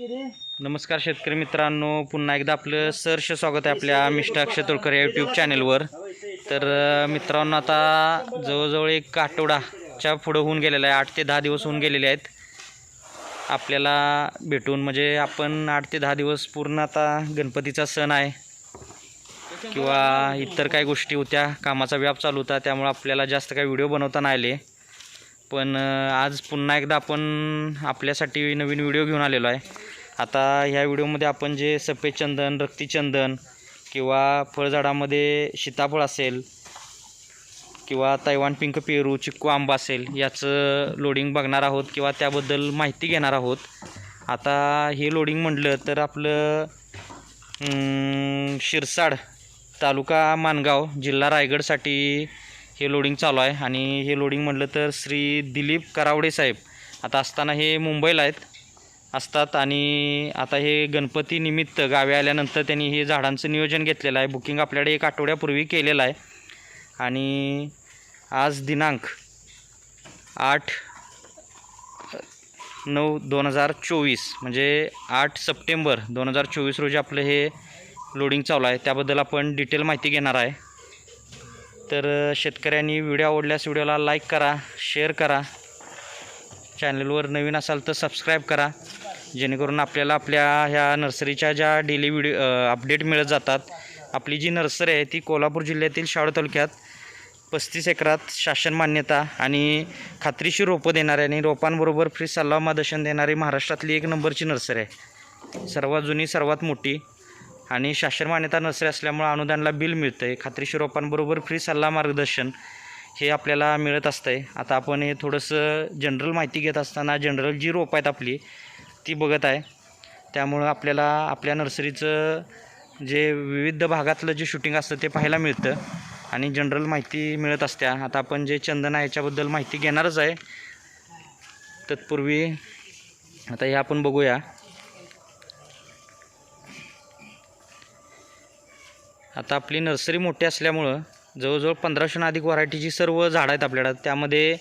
नमस्कार शेतकरी मित्रांनो पुन्हा एकदा आपलं सहर्ष स्वागत आहे आपल्या मिस्टर अक्षय तुळकर या यूट्यूब चॅनलवर तर मित्रांनो आता जवळजवळ एक आठवडाच्या पुढं होऊन गेलेला आहे आठ ते दहा दिवस होऊन गेलेले आहेत. आपल्याला भेटून म्हणजे आपण आठ ते दहा दिवस पूर्ण आता गणपतीचा सण आहे किंवा इतर काही गोष्टी होत्या कामाचा व्याप चालू होता त्यामुळे आपल्याला जास्त काही व्हिडिओ बनवता नाही आले. पण आज पुन्हा एकदा आपण आपल्यासाठी नवीन व्हिडिओ घेऊन आलेलो आहे. आता ह्या व्हिडिओमध्ये आपण जे सफेद चंदन रक्तीचंदन किंवा फळझाडामध्ये सीताफळ असेल किंवा तैवान पिंक पेरू चिक्कू आंबा असेल याचं लोडिंग बघणार आहोत किंवा त्याबद्दल माहिती घेणार आहोत. आता हे लोडिंग म्हटलं तर आपलं शिरसाड तालुका मानगाव जिल्हा रायगडसाठी हे लोडिंग चालू आहे. आणि हे लोडिंग म्हटलं तर श्री दिलीप करावडे साहेब. आता असताना हे मुंबईला आहेत. असतात आणि आता हे गणपती निमित्त गावी आल्यानंतर त्यांनी हे झाडांचं नियोजन घेतलेलं आहे. बुकिंग आपल्याकडे एक आठवड्यापूर्वी केलेलं आहे. आणि आज दिनांक आठ नऊ दोन हजार चोवीस म्हणजे आठ सप्टेंबर दोन हजार चोवीस रोजी आपलं हे लोडिंग चालू आहे. त्याबद्दल आपण डिटेल माहिती घेणार आहे. तर शेतकऱ्यांनी व्हिडिओ आवडल्यास व्हिडिओला लाईक करा शेअर करा. चॅनलवर नवीन असाल तर सबस्क्राईब करा. जेणेकरून आपल्याला आपल्या ह्या नर्सरीच्या ज्या डेली व्हिडिओ अपडेट मिळत जातात आपली जी नर्सरी आहे ती कोल्हापूर जिल्ह्यातील शाळू तालुक्यात पस्तीस एकरात शासन मान्यता आणि खात्रीशीर रोपं देणारे आणि रोपांबरोबर फ्री सल्ला मार्गदर्शन देणारी महाराष्ट्रातली एक नंबरची नर्सरी आहे. सर्वात जुनी सर्वात मोठी आणि शासन मान्यता नर्सरी असल्यामुळं अनुदानला बिल मिळतं आहे खात्रीशीर रोपांबरोबर फ्री सल्ला मार्गदर्शन हे आपल्याला मिळत असतं आहे आता आपण हे थोडंसं जनरल माहिती घेत असताना जनरल जी रोपं आहेत आपली ती बघत आहे. त्यामुळं आपल्याला आपल्या नर्सरीचं जे विविध भागातलं जे शूटिंग असतं ते पाहायला मिळतं. आणि जनरल माहिती मिळत असत्या आता आपण जे चंदन आहे याच्याबद्दल माहिती घेणारच आहे. तत्पूर्वी आता हे आपण बघूया. आता आपली नर्सरी मोठी असल्यामुळं जवळजवळ पंधराशेहून अधिक व्हरायटीची सर्व झाडं आहेत आपल्याकडं. त्यामध्ये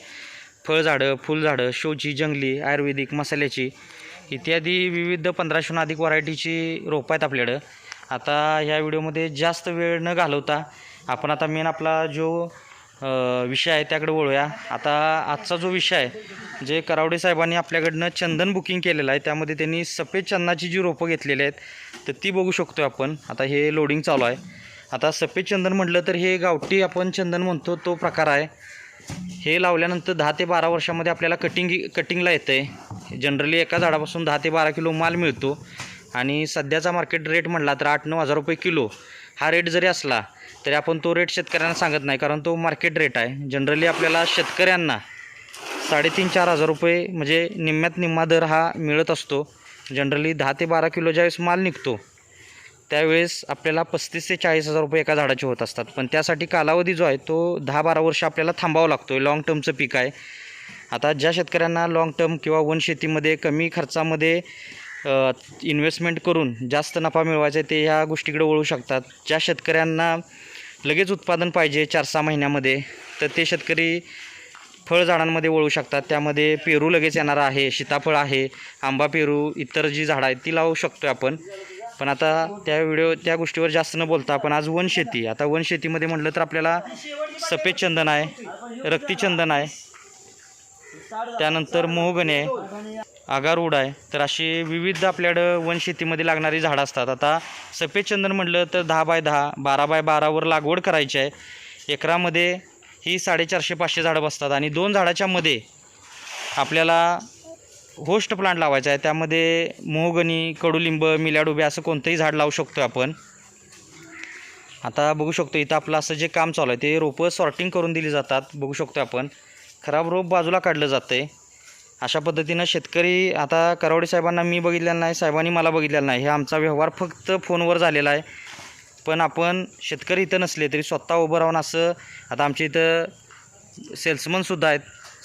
फळझाडं फुलझाडं शोची जंगली आयुर्वेदिक मसाल्याची इत्यादी विविध पंधराशेहून अधिक व्हरायटीची रोपं आहेत आपल्याकडं. आता ह्या व्हिडिओमध्ये जास्त वेळ न घालवता आपण आता मेन आपला जो विषय आहे त्याकडे वळूया. आता आजचा जो विषय आहे जे करावडे साहेबांनी आपल्याकडनं चंदन बुकिंग केलेलं आहे त्यामध्ये त्यांनी सफेद चंदनाची जी रोपं घेतलेली आहेत तर ती बघू शकतो आपण. आता हे लोडिंग चालू आहे. आता सफेद चंदन म्हटलं तर हे गावठी आपण चंदन म्हणतो तो प्रकार आहे. हे लावल्यानंतर दहा ते बारा वर्षामध्ये आपल्याला कटिंग कटिंगला येतं आहे जनरली एका झाडापासून दहा ते बारा किलो माल मिळतो. आणि सध्याचा मार्केट रेट म्हटला तर आठ नऊ हजार रुपये किलो. हा रेट जरी असला तरी आपण तो रेट शेतकऱ्यांना सांगत नाही कारण तो मार्केट रेट आहे. जनरली आपल्याला शेतकऱ्यांना साडेतीन चार हजार रुपये म्हणजे निम्म्यात निम्मा दर हा मिळत असतो. जनरली दहा ते बारा किलो ज्यावेळेस माल निघतो त्यावेळेस आपल्याला पस्तीस ते चाळीस हजार रुपये एका झाडाचे होत असतात. पण त्यासाठी कालावधी जो आहे तो दहा बारा वर्ष आपल्याला थांबावा लागतो आहे लाँग टर्मचं पीक आहे. आता ज्या शेतकऱ्यांना लाँग टर्म किंवा वन शेतीमध्ये कमी खर्चामध्ये इन्व्हेस्टमेंट करून जास्त नफा मिळवायचा आहे ते ह्या गोष्टीकडे वळू शकतात. ज्या शेतकऱ्यांना लगेच उत्पादन पाहिजे चार सहा महिन्यामध्ये तर ते शेतकरी फळझाडांमध्ये वळू शकतात. त्यामध्ये पेरू लगेच येणारा आहे सीताफळ आहे आंबा पेरू इतर जी झाडं आहेत ती लावू शकतो आपण. पण आता त्या व्हिडिओ त्या गोष्टीवर जास्त न बोलता आपण आज वनशेती आता वनशेतीमध्ये म्हटलं तर आपल्याला सफेद चंदन आहे रक्तीचंदन आहे. त्यानंतर मोहगणी आहे आगारूड आहे. तर अशी विविध आपल्याकडं वनशेतीमध्ये लागणारी झाडं असतात. आता सफेद चंदन म्हटलं तर दहा बाय दहा बारा बाय बारावर लागवड करायची आहे. एकरामध्ये ही साडेचारशे पाचशे झाडं बसतात आणि दोन झाडाच्यामध्ये आपल्याला होस्ट प्लांट लावायचा आहे. त्यामध्ये मोहगणी कडुलिंब मिल्याडुबे असं कोणतंही झाड लावू शकतो आपण. आता बघू शकतो इथं आपलं असं जे काम चालू आहे ते रोपं सॉर्टिंग करून दिली जातात बघू शकतो आपण. खराब रोप बाजूला काढलं जातं आहे अशा पद्धतीनं शेतकरी आता करावडे साहेबांना मी बघितलेलं नाही साहेबांनी मला बघितलेलं नाही. हे आमचा व्यवहार फक्त फोनवर झालेला आहे. पण आपण शेतकरी इथं नसले तरी स्वतः उभं राहून असं आता आमच्या इथं सेल्समनसुद्धा आहेत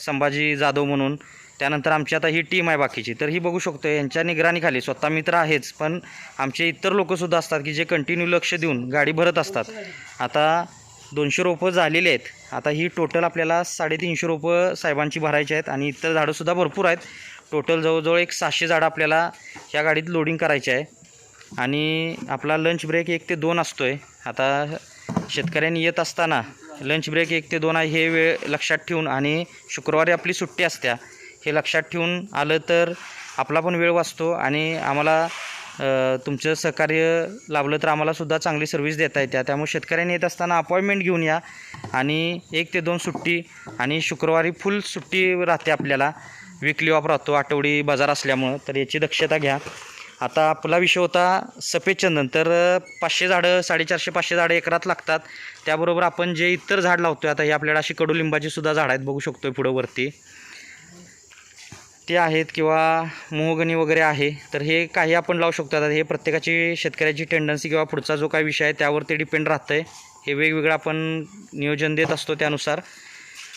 संभाजी जाधव म्हणून. त्यानंतर आमची आता ही टीम आहे बाकीची. तर ही बघू शकतो यांच्या निगराणीखाली स्वतः मित्र आहेच पण आमचे इतर लोकंसुद्धा असतात की जे कंटिन्यू लक्ष देऊन गाडी भरत असतात. आता दोनशे रोपं झालेली आहेत. आता ही टोटल आपल्याला साडेतीनशे रोपं साहेबांची भरायची आहेत आणि इतर झाडंसुद्धा भरपूर आहेत. टोटल जवळजवळ एक सहाशे झाडं आपल्याला ह्या गाडीत लोडिंग करायची आहे. आणि आपला लंच ब्रेक एक ते दोन असतो आहे आता शेतकऱ्यांनी येत असताना लंच ब्रेक एक ते दोन आहे हे वेळ लक्षात ठेवून आणि शुक्रवारी आपली सुट्टी असत्या. हे लक्षात ठेवून आलं तर आपला पण वेळ वाचतो आणि आम्हाला तुमचं सहकार्य लाभलं तर आम्हालासुद्धा चांगली सर्व्हिस देता येत्या. त्यामुळे शेतकऱ्यांनी येत असताना अपॉइंटमेंट घेऊन या. आणि एक ते दोन सुट्टी आणि शुक्रवारी फुल सुट्टी राहते आपल्याला. विकली ऑफ राहतो आठवडी बाजार असल्यामुळं. तर याची दक्षता घ्या. आता आपला विषय होता सफेद चंदन. तर पाचशे झाडं साडेचारशे पाचशे झाडं एकरात लागतात. त्याबरोबर आपण जे इतर झाड लावतो आहे आता हे आपल्याला अशी कडुलिंबाची सुद्धा झाडं आहेत बघू शकतो पुढं वरती. ते आहेत किंवा मोहगणी वगैरे आहे तर हे काही आपण लावू शकतो. आता हे प्रत्येकाची शेतकऱ्याची टेंडन्सी किंवा पुढचा जो काही विषय आहे त्यावर ते डिपेंड राहतं आहे हे वेगवेगळं आपण नियोजन देत असतो त्यानुसार.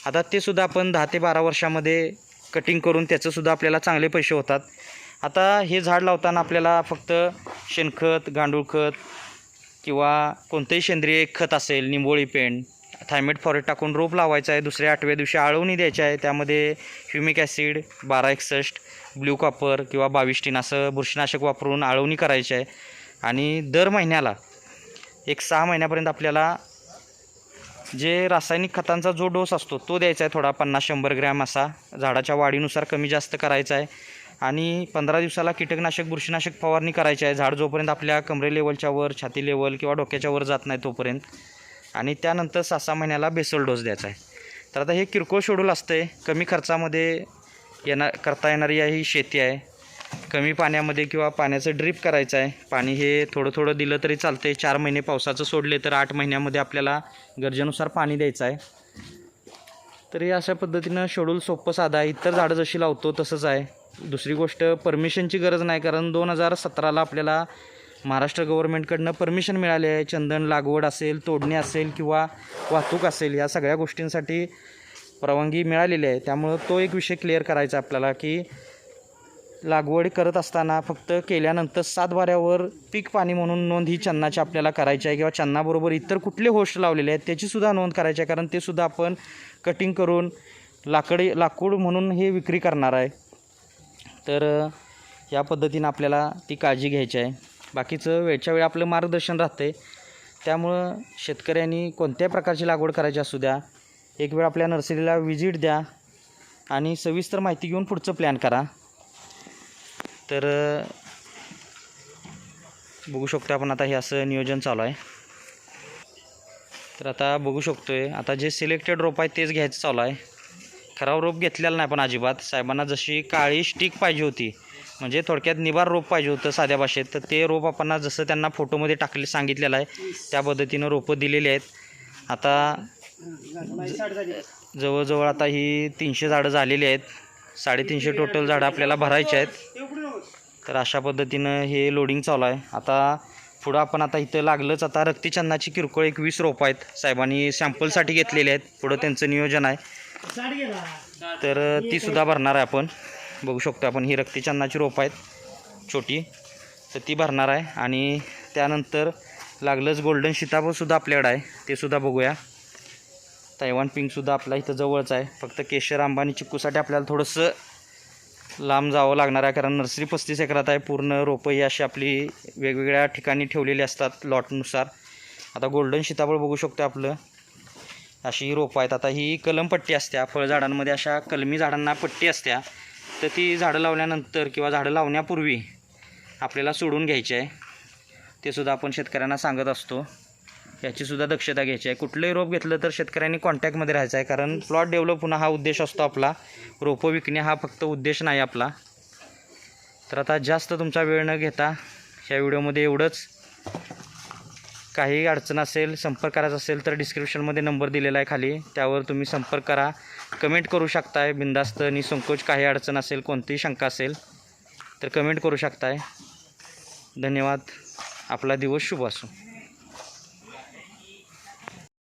आता ते सुद्धा आपण दहा ते बारा वर्षामध्ये कटिंग करून त्याचंसुद्धा आपल्याला चांगले पैसे होतात. आता हे झाड लावताना आपल्याला फक्त शेणखत गांडूळ खत किंवा कोणतंही सेंद्रिय खत असेल निंबोळी पेंड थायमेट फॉरेट टाकून रोप लावायचं आहे. दुसऱ्या आठव्या दिवशी आळवणी द्यायची आहे. त्यामध्ये ह्युमिक ॲसिड बारा एकसष्ट ब्ल्यू कॉपर किंवा बावीस असं बुरशीनाशक वापरून आळवणी करायची आहे. आणि दर महिन्याला एक सहा महिन्यापर्यंत आपल्याला जे रासायनिक खतांचा जो डोस असतो तो द्यायचा आहे थोडा पन्नास शंभर ग्रॅम असा. झाडाच्या वाढीनुसार कमी जास्त करायचा आहे. आणि पंधरा दिवसाला कीटकनाशक बुरशीनाशक फवारणी करायची आहे. झाड जोपर्यंत आपल्या कमरे लेवलच्या वर छाती लेवल किंवा डोक्याच्या वर जात नाही तोपर्यंत. आणि त्यानंतर सहा सहा महिन्याला बेसल डोस द्यायचा आहे. तर आता हे किरकोळ शेड्यूल असतं आहे कमी खर्चामध्ये येणार करता येणारी ही शेती आहे. कमी पाण्यामध्ये किंवा पाण्याचं ड्रीप करायचं आहे. पाणी हे थोडं थोडं दिलं तरी चालते चार महिने पावसाचं सोडले तर आठ महिन्यामध्ये आपल्याला गरजेनुसार पाणी द्यायचं आहे. तर हे अशा पद्धतीनं शेड्यूल सोपं साधा आहे. इतर झाडं जशी लावतो तसंच आहे. दुसरी गोष्ट परमिशनची गरज नाही. कारण दोन हजार सतराला आपल्याला महाराष्ट्र गव्हर्नमेंटकडनं परमिशन मिळाली आहे. चंदन लागवड असेल तोडणी असेल किंवा वाहतूक असेल या सगळ्या गोष्टींसाठी परवानगी मिळालेली आहे. त्यामुळं तो एक विषय क्लिअर करायचा आपल्याला की लागवड करत असताना फक्त केल्यानंतर सात बाऱ्यावर पीक पाणी म्हणून नोंद ही चन्नाची आपल्याला करायची आहे किंवा चन्नाबरोबर इतर कुठले होस्ट लावलेले आहेत त्याचीसुद्धा नोंद करायची आहे. कारण ते सुद्धा आपण कटिंग करून लाकडी लाकूड म्हणून हे विक्री करणार आहे. तर या पद्धतीनं आपल्याला ती काळजी घ्यायची आहे. बाकीचं वेळच्या वेळी आपलं मार्गदर्शन राहतं आहे त्यामुळं शेतकऱ्यांनी कोणत्या प्रकारची लागवड करायची असू द्या एक वेळ आपल्या नर्सरीला व्हिजिट द्या आणि सविस्तर माहिती घेऊन पुढचं प्लॅन करा. तर बघू शकतो आपण आता हे असं नियोजन चालू आहे. तर आता बघू शकतो आहे आता जे सिलेक्टेड रोप आहे तेच घ्यायचं चालू आहे. खराब रोप घेतलेला नाही पण अजिबात. साहेबांना जशी काळी स्टिक पाहिजे होती म्हणजे थोडक्यात निबार रोप पाहिजे होतं साध्या भाषेत. तर ते रोप आपण जसं त्यांना फोटोमध्ये टाकले सांगितलेलं आहे त्या पद्धतीनं रोपं दिलेली आहेत. आता जवळजवळ आता ही तीनशे झाडं झालेली आहेत. साडेतीनशे टोटल झाडं आपल्याला भरायची आहेत. तर अशा पद्धतीनं हे लोडिंग चालू आहे. आता पुढं आपण आता इथं लागलंच आता रक्तीचंदाची किरकोळ एक वीस रोपं आहेत. साहेबांनी सॅम्पलसाठी घेतलेले आहेत. पुढं त्यांचं नियोजन आहे. तर ती सुद्धा भरणार आहे आपण. बघू शकतो आपण ही रक्तीचंदाची रोपं आहेत छोटी. तर ती भरणार आहे. आणि त्यानंतर लागलंच गोल्डन सीताफळसुद्धा आपल्याकडं आहे. ते सुद्धा बघूया. तैवान पिंकसुद्धा आपला इथं जवळच आहे. फक्त केशर आंबानी चिक्कूसाठी आपल्याला थोडंसं लांब जावं लागणार आहे. कारण नर्सरी पस्तीस एकरात आहे. पूर्ण रोपं ही अशी आपली वेगवेगळ्या ठिकाणी ठेवलेली असतात लॉटनुसार. आता गोल्डन सीताफळ बघू शकतो आपलं. अशी ही रोपं आहेत. आता ही कलमपट्टी असत्या फळझाडांमध्ये अशा कलमी झाडांना पट्टी असत्या तर ती झाडं लावल्यानंतर किंवा झाडं लावण्यापूर्वी आपल्याला सोडून घ्यायची आहे. ते सुद्धा आपण शेतकऱ्यांना सांगत असतो. याचीसुद्धा दक्षता घ्यायची आहे. कुठलंही रोप घेतलं तर शेतकऱ्यांनी कॉन्टॅक्टमध्ये राहायचं आहे. कारण प्लॉट डेव्हलप होणं हा उद्देश असतो आपला. रोपं विकणे हा फक्त उद्देश नाही आपला. तर आता जास्त तुमचा वेळ न घेता या व्हिडिओमध्ये एवढंच. काही अडचण असेल संपर्क करायचा असेल तर डिस्क्रिप्शनमध्ये नंबर दिलेला आहे खाली. त्यावर तुम्ही संपर्क करा. कमेंट करू शकताय बिंदास्त निसंकोच काही अडचण असेल कोणतीही शंका असेल तर कमेंट करू शकताय. धन्यवाद. आपला दिवस शुभ असो.